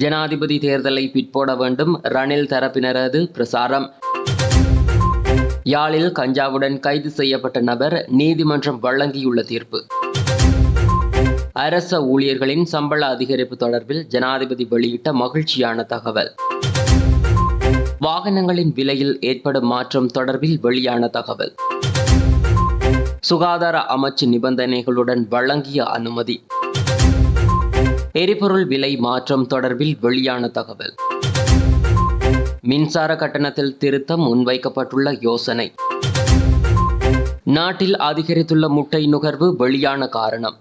ஜனாதிபதி தேர்தலை பிற்போட வேண்டும். ரணில் தரப்பினரது பிரசாரம். யாழில் கஞ்சாவுடன் கைது செய்யப்பட்ட நபர் நீதிமன்றம் வழங்கியுள்ள தீர்ப்பு. அரச ஊழியர்களின் சம்பள அதிகரிப்பு தொடர்பில் ஜனாதிபதி வெளியிட்ட மகிழ்ச்சியான தகவல். வாகனங்களின் விலையில் ஏற்படும் மாற்றம் தொடர்பில் வெளியான தகவல். சுகாதார அமைச்சு நிபந்தனைகளுடன் வழங்கிய அனுமதி. எரிபொருள் விலை மாற்றம் தொடர்பில் வெளியான தகவல். மின்சார கட்டணத்தில் திருத்தம் முன்வைக்கப்பட்டுள்ள யோசனை. நாட்டில் அதிகரித்துள்ள முட்டை நுகர்வு வெளியான காரணம்.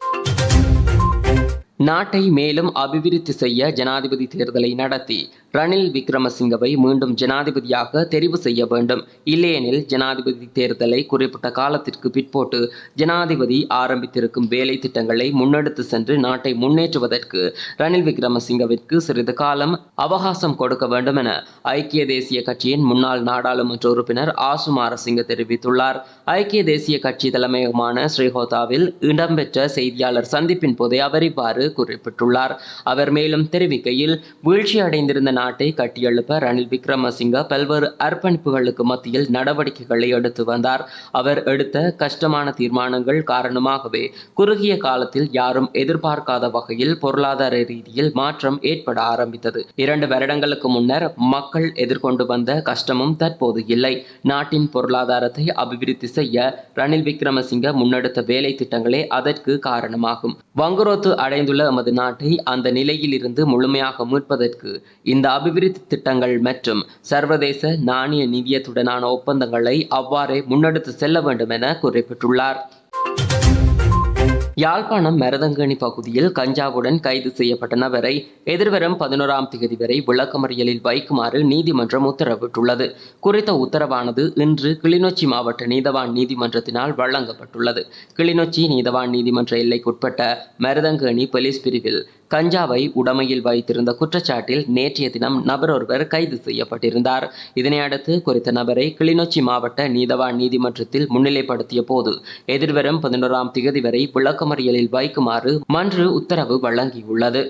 நாட்டை மேலும் அபிவிருத்தி செய்ய ஜனாதிபதி தேர்தலை நடத்தி ரணில் விக்ரமசிங்கவை மீண்டும் ஜனாதிபதியாக தெரிவு செய்ய வேண்டும். இல்லையெனில் ஜனாதிபதி தேர்தலை குறிப்பிட்ட காலத்திற்கு பிற்போட்டு ஜனாதிபதி ஆரம்பித்திருக்கும் வேலை திட்டங்களை முன்னெடுத்து சென்று நாட்டை முன்னேற்றுவதற்கு ரணில் விக்ரமசிங்கவிற்கு சிறிது காலம் அவகாசம் கொடுக்க வேண்டும் என ஐக்கிய தேசிய கட்சியின் முன்னாள் நாடாளுமன்ற உறுப்பினர் ஆசுமாரசிங்க தெரிவித்துள்ளார். ஐக்கிய தேசிய கட்சி தலைமையகமான ஸ்ரீஹோதாவில் இடம்பெற்ற செய்தியாளர் சந்திப்பின் போதே அவர் இவ்வாறு குறிப்பிட்டுள்ளார். அவர் மேலும் தெரிவிக்கையில் வீழ்ச்சி அடைந்திருந்த நாட்டை கட்டியெழுப்ப ரணில் விக்ரமசிங்க பல்வேறு அர்ப்பணிப்புகளுக்கு மத்தியில் நடவடிக்கைகளை எடுத்து வந்தார். அவர் எடுத்த கஷ்டமான தீர்மானங்கள் காரணமாகவே குறுகிய காலத்தில் யாரும் எதிர்பார்க்காத வகையில் பொருளாதார ரீதியில் மாற்றம் ஏற்பட ஆரம்பித்தது. இரண்டு வருடங்களுக்கு முன்னர் மக்கள் எதிர்கொண்டு வந்த கஷ்டமும் தற்போது இல்லை. நாட்டின் பொருளாதாரத்தை அபிவிருத்தி செய்ய ரணில் விக்ரமசிங்க முன்னெடுத்த வேலை திட்டங்களே அதற்கு காரணமாகும். வங்குரோத்து அடைந்துள்ள எமது நாட்டை அந்த நிலையில் இருந்து முழுமையாக மீட்பதற்கு இந்த அபிவிருத்தி திட்டங்கள் மற்றும் சர்வதேச நாணய நிதியத்துடனான ஒப்பந்தங்களை அவ்வாறே முன்னெடுத்து செல்ல வேண்டும் என குறிப்பிட்டுள்ளார். யாழ்ப்பாணம் மரதங்கணி பகுதியில் கஞ்சாவுடன் கைது செய்யப்பட்ட நபரை எதிர்வரும் பதினோராம் தேதி வரை விளக்கமறியலில் வைக்குமாறு நீதிமன்றம் உத்தரவிட்டுள்ளது. குறித்த உத்தரவானது இன்று கிளிநொச்சி மாவட்ட நீதவான் நீதிமன்றத்தினால் வழங்கப்பட்டுள்ளது. கிளிநொச்சி நீதவான் நீதிமன்ற எல்லைக்குட்பட்ட மருதங்கணி போலீஸ் பிரிவில் கஞ்சாவை உடமையில் வைத்திருந்த குற்றச்சாட்டில் நேற்றைய தினம் நபர் ஒருவர் கைது செய்யப்பட்டிருந்தார். இதனையடுத்து குறித்த நபரை கிளிநொச்சி மாவட்ட நீதவான் நீதிமன்றத்தில் முன்னிலைப்படுத்திய போது எதிர்வரும் பதினோராம் திகதி வரை விளக்கமறியலில் வைக்குமாறு மன்று உத்தரவு வழங்கியுள்ளது.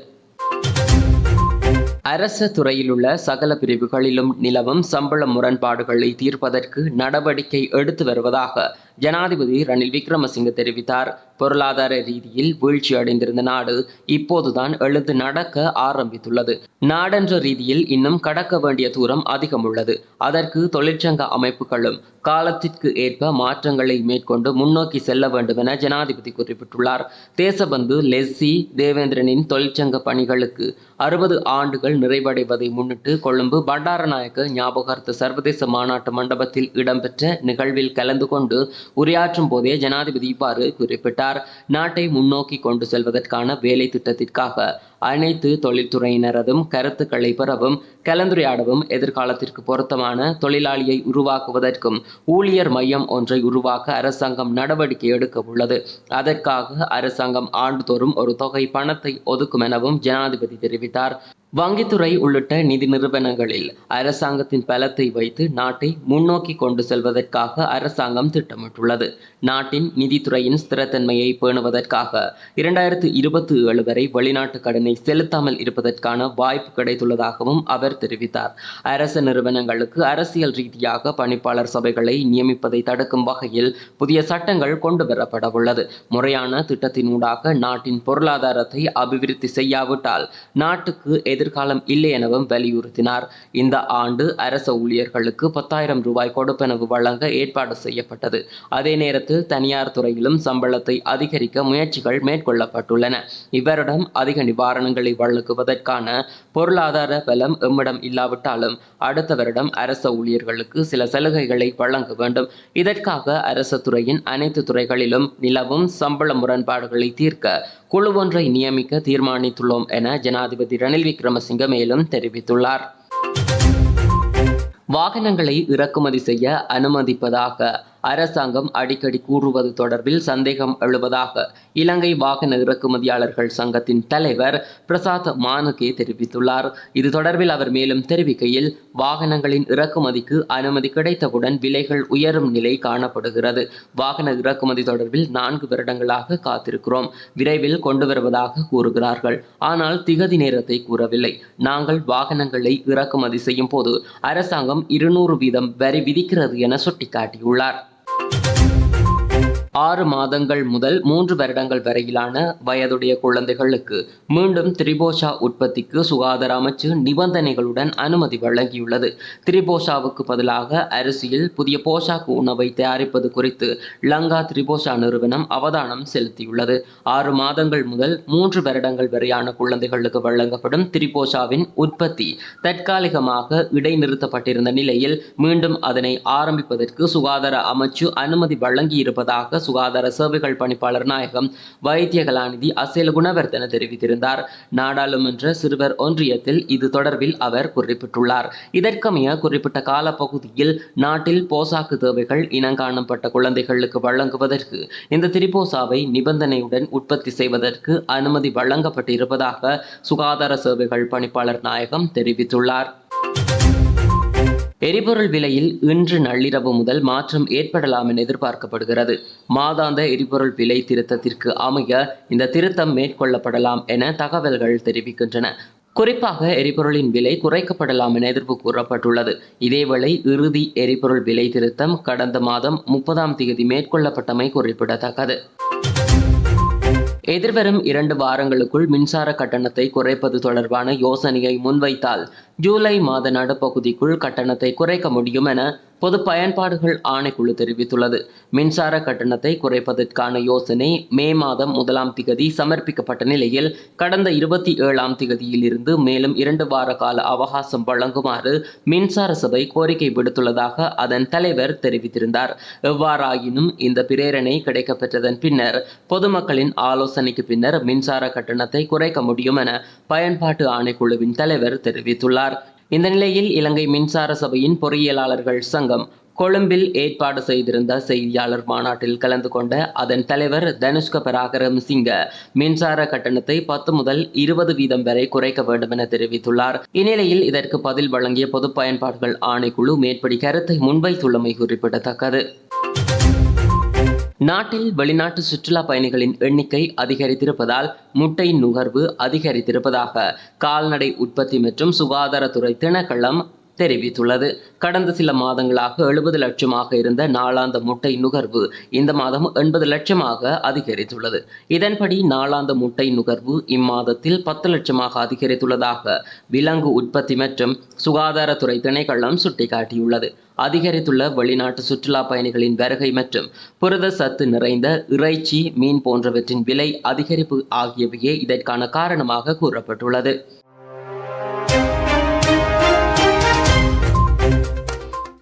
அரச துறையில் உள்ள சகல பிரிவுகளிலும் நிலவும் சம்பள முரண்பாடுகளை தீர்ப்பதற்கு நடவடிக்கை எடுத்து வருவதாக ஜனாதிபதி ரணில் விக்ரமசிங்க தெரிவித்தார். பொருளாதார ரீதியில் வீழ்ச்சி அடைந்திருந்த நாடு இப்போதுதான் எழுந்து நடக்க ஆரம்பித்துள்ளது. நாடென்ற ரீதியில் இன்னும் கடக்க வேண்டிய தூரம் அதிகம் உள்ளது. அதற்கு தொழிற்சங்க அமைப்புகளும் காலத்திற்கு ஏற்ப மாற்றங்களை மேற்கொண்டு முன்னோக்கி செல்ல வேண்டும் என ஜனாதிபதி குறிப்பிட்டுள்ளார். தேசபந்து லெஸ்ஸி தேவேந்திரனின் தொழிற்சங்க பணிகளுக்கு அறுபது ஆண்டுகள் நிறைவடைவதை முன்னிட்டு கொழும்பு பண்டாரநாயக்க ஞாபகார்த்த சர்வதேச மாநாட்டு மண்டபத்தில் இடம்பெற்ற நிகழ்வில் கலந்து கொண்டு உரையாற்றும் போதே ஜனாதிபதி இவ்வாறு குறிப்பிட்டார். நாட்டை முன்னோக்கி கொண்டு செல்வதற்கான வேலை திட்டத்திற்காக அனைத்து தொழில்துறையினரதும் கருத்துக்களை பெறவும் கலந்துரையாடவும் எதிர்காலத்திற்கு பொருத்தமான தொழிலாளியை உருவாக்குவதற்கும் ஊழியர் மையம் ஒன்றை உருவாக்க அரசாங்கம் நடவடிக்கை எடுக்க உள்ளது. அதற்காக அரசாங்கம் ஆண்டுதோறும் ஒரு தொகை பணத்தை ஒதுக்கும் எனவும் ஜனாதிபதி தெரிவித்தார். வங்கித்துறை உள்ளிட்ட நிதி நிறுவனங்களில் அரசாங்கத்தின் பலத்தை வைத்து நாட்டை முன்னோக்கி கொண்டு செல்வதற்காக அரசாங்கம் திட்டமிட்டுள்ளது. நாட்டின் நிதித்துறையின் ஸ்திரத்தன்மையை பேணுவதற்காக இரண்டாயிரத்து இருபத்தி ஏழு வரை வெளிநாட்டு கடனை செலுத்தாமல் இருப்பதற்கான வாய்ப்பு கிடைத்துள்ளதாகவும் அவர் தெரிவித்தார். அரசு நிறுவனங்களுக்கு அரசியல் ரீதியாக பணிப்பாளர் சபைகளை நியமிப்பதை தடுக்கும் வகையில் புதிய சட்டங்கள் கொண்டு வரப்பட உள்ளது முறையான திட்டத்தினூடாக நாட்டின் பொருளாதாரத்தை அபிவிருத்தி செய்யாவிட்டால் நாட்டுக்கு எதிர்காலம் இல்லை எனவும் வலியுறுத்தினார். இந்த ஆண்டு அரச ஊழியர்களுக்கு பத்தாயிரம் ரூபாய் கொடுப்பனவு வழங்க ஏற்பாடு செய்யப்பட்டது. அதே நேரத்தில் தனியார் துறையிலும் சம்பளத்தை அதிகரிக்க முயற்சிகள் மேற்கொள்ளப்பட்டுள்ளன. இவரிடம் அதிக காரணங்களை வழங்குவதற்கான பொருளாதார பலம் எம்மிடம் இல்லாவிட்டாலும் அடுத்த வருடம் அரச ஊழியர்களுக்கு சில சலுகைகளை வழங்க வேண்டும். இதற்காக அரச துறையின் அனைத்து துறைகளிலும் நிலவும் சம்பள முரண்பாடுகளை தீர்க்க குழு ஒன்றை நியமிக்க தீர்மானித்துள்ளோம் என ஜனாதிபதி ரணில் விக்ரமசிங்க மேலும் தெரிவித்துள்ளார். வாகனங்களை இறக்குமதி செய்ய அனுமதிப்பதாக அரசாங்கம் அடிக்கடி கூறுவது தொடர்பில் சந்தேகம் எழுவதாக இலங்கை வாகன இறக்குமதியாளர்கள் சங்கத்தின் தலைவர் பிரசாத் மானுகே தெரிவித்துள்ளார். இது தொடர்பில் அவர் மேலும் தெரிவிக்கையில் வாகனங்களின் இறக்குமதிக்கு அனுமதி கிடைத்தவுடன் விலைகள் உயரும் நிலை காணப்படுகிறது. வாகன இறக்குமதி தொடர்பில் நான்கு வருடங்களாக காத்திருக்கிறோம். விரைவில் கொண்டு வருவதாக கூறுகிறார்கள். ஆனால் திகதி நேரத்தை கூறவில்லை. நாங்கள் வாகனங்களை இறக்குமதி செய்யும் போது அரசாங்கம் இருநூறு வீதம் வரி விதிக்கிறது என சுட்டிக்காட்டியுள்ளார். ஆறு மாதங்கள் முதல் மூன்று வருடங்கள் வரையிலான வயதுடைய குழந்தைகளுக்கு மீண்டும் திரிபோஷா உற்பத்திக்கு சுகாதார அமைச்சு நிபந்தனைகளுடன் அனுமதி வழங்கியுள்ளது. திரிபோஷாவுக்கு பதிலாக அரிசியில் புதிய போஷாக்கு உணவை தயாரிப்பது குறித்து லங்கா திரிபோஷா நிறுவனம் அவதானம் செலுத்தியுள்ளது. ஆறு மாதங்கள் முதல் மூன்று வருடங்கள் வரையான குழந்தைகளுக்கு வழங்கப்படும் திரிபோஷாவின் உற்பத்தி தற்காலிகமாக இடைநிறுத்தப்பட்டிருந்த நிலையில் மீண்டும் அதனை ஆரம்பிப்பதற்கு சுகாதார அமைச்சு அனுமதி வழங்கியிருப்பதாக சுகாதார சேவைகள் பணிப்பாளர் நாயகம் வைத்திய கலாநிதி அசேல குணவர்தன தெரிவித்திருந்தார். நாடாளுமன்ற சிறுவர் ஒன்றியத்தில் இது தொடர்பில் அவர் குறிப்பிட்டுள்ளார். இதற்கமைய குறிப்பிட்ட காலப்பகுதியில் நாட்டில் போசாக்கு தேவைகள் இனங்காணப்பட்ட குழந்தைகளுக்கு வழங்குவதற்கு இந்த திரிபோசாவை நிபந்தனையுடன் உற்பத்தி செய்வதற்கு அனுமதி வழங்கப்பட்டிருப்பதாக சுகாதார சேவைகள் பணிப்பாளர் நாயகம் தெரிவித்துள்ளார். எரிபொருள் விலையில் இன்று நள்ளிரவு முதல் மாற்றம் ஏற்படலாம் என எதிர்பார்க்கப்படுகிறது. மாதாந்த எரிபொருள் விலை திருத்தத்திற்கு அமைய இந்த திருத்தம் மேற்கொள்ளப்படலாம் என தகவல்கள் தெரிவிக்கின்றன. குறிப்பாக எரிபொருளின் விலை குறைக்கப்படலாம் என எதிர்ப்பு கூறப்பட்டுள்ளது. இதேவேளை இறுதி எரிபொருள் விலை திருத்தம் கடந்த மாதம் முப்பதாம் தேதி மேற்கொள்ளப்பட்டமை குறிப்பிடத்தக்கது. எதிர்வரும் இரண்டு வாரங்களுக்குள் மின்சார கட்டணத்தை குறைப்பது தொடர்பான யோசனையை முன்வைத்தால் ஜூலை மாத நடுப்பகுதிக்குள் கட்டணத்தை குறைக்க முடியும் என பொது பயன்பாடுகள் ஆணைக்குழு தெரிவித்துள்ளது. மின்சார கட்டணத்தை குறைப்பதற்கான யோசனை மே மாதம் முதலாம் திகதி சமர்ப்பிக்கப்பட்ட நிலையில் கடந்த இருபத்தி ஏழாம் திகதியில் இருந்து மேலும் இரண்டு வார கால அவகாசம் வழங்குமாறு மின்சார சபை கோரிக்கை விடுத்துள்ளதாக அதன் தலைவர் தெரிவித்திருந்தார். எவ்வாறாயினும் இந்த பிரேரணை கிடைக்கப்பெற்றதன் பின்னர் பொதுமக்களின் ஆலோசனைக்கு பின்னர் மின்சார கட்டணத்தை குறைக்க முடியும் என பயன்பாட்டு ஆணைக்குழுவின் தலைவர் தெரிவித்துள்ளார். இந்த நிலையில் இலங்கை மின்சார சபையின் பொறியியலாளர்கள் சங்கம் கொழும்பில் ஏற்பாடு செய்திருந்த செய்தியாளர் மாநாட்டில் கலந்து கொண்ட அதன் தலைவர் தனுஷ்க பராகரம் சிங்க மின்சார கட்டணத்தை பத்து முதல் இருபது வீதம் வரை குறைக்க வேண்டும் என தெரிவித்துள்ளார். இந்நிலையில் இதற்கு பதில் வழங்கிய பொது பயன்பாடுகள் ஆணைக்குழு மேற்படி கருத்தை முன்வைத்துள்ளமை குறிப்பிடத்தக்கது. நாட்டில் வெளிநாட்டு சுற்றுலா பயணிகளின் எண்ணிக்கை அதிகரித்திருப்பதால் முட்டை நுகர்வு அதிகரித்திருப்பதாக கால்நடை உற்பத்தி மற்றும் சுகாதாரத்துறை திணைக்களம் தெரிவித்துள்ளது. கடந்த சில மாதங்களாக எழுபது லட்சமாக இருந்த நாளாந்த முட்டை நுகர்வு இந்த மாதம் எண்பது லட்சமாக அதிகரித்துள்ளது. இதன்படி நாளாந்த முட்டை நுகர்வு இம்மாதத்தில் பத்து லட்சமாக அதிகரித்துள்ளதாக விலங்கு உற்பத்தி மற்றும் சுகாதாரத்துறை திணைக்களம் சுட்டிக்காட்டியுள்ளது. அதிகரித்துள்ள வெளிநாட்டு சுற்றுலா பயணிகளின் வருகை மற்றும் புரத சத்து நிறைந்த இறைச்சி மீன் போன்றவற்றின் விலை அதிகரிப்பு ஆகியவையே இதற்கான காரணமாக கூறப்பட்டுள்ளது.